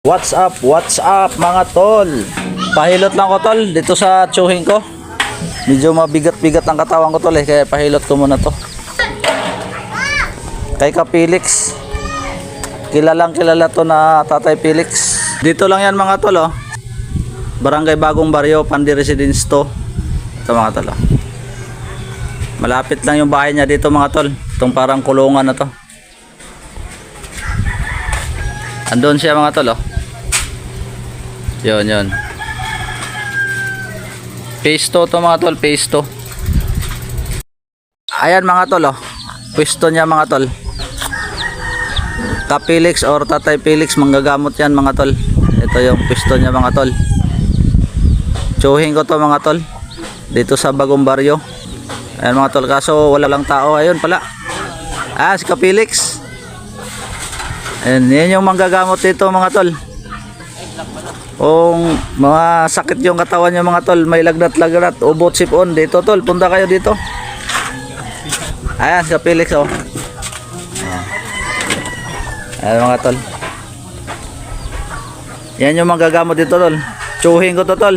What's up? What's up mga tol? Pahilot lang ko tol dito sa tsuhin ko. Medyo mabigat-bigat ang katawan ko tol eh kaya pahilot ko muna to. Kay Ka Felix. Kilalang kilala to na Tatay Felix. Dito lang yan mga tol oh. Barangay Bagong Baryo, Pandi Residence to. Ito mga tol oh. Malapit lang yung bahay niya dito mga tol. Itong parang kulungan na to. Andun siya mga tol oh. Yun, yun. Pesto to mga tol, pesto. Ayan mga tol oh. Pwesto niya mga tol. Kapilix or Tatay Felix manggagamot yan mga tol. Ito yung pwesto niya mga tol. Tsuhin ko to mga tol. Dito sa Bagong Baryo. Ayan mga tol, kaso wala lang tao. Ayun pala. Ah, si Kapilix. Ayan, yan yung manggagamot dito mga tol. Kung mga sakit yung katawan nyo mga tol, may lagnat-lagnat, ubot sipon, dito tol, punta kayo dito. Ayan, si Felix oh. Ayan mga tol. Yan yung manggagamot dito tol. Tsuhin ko to tol.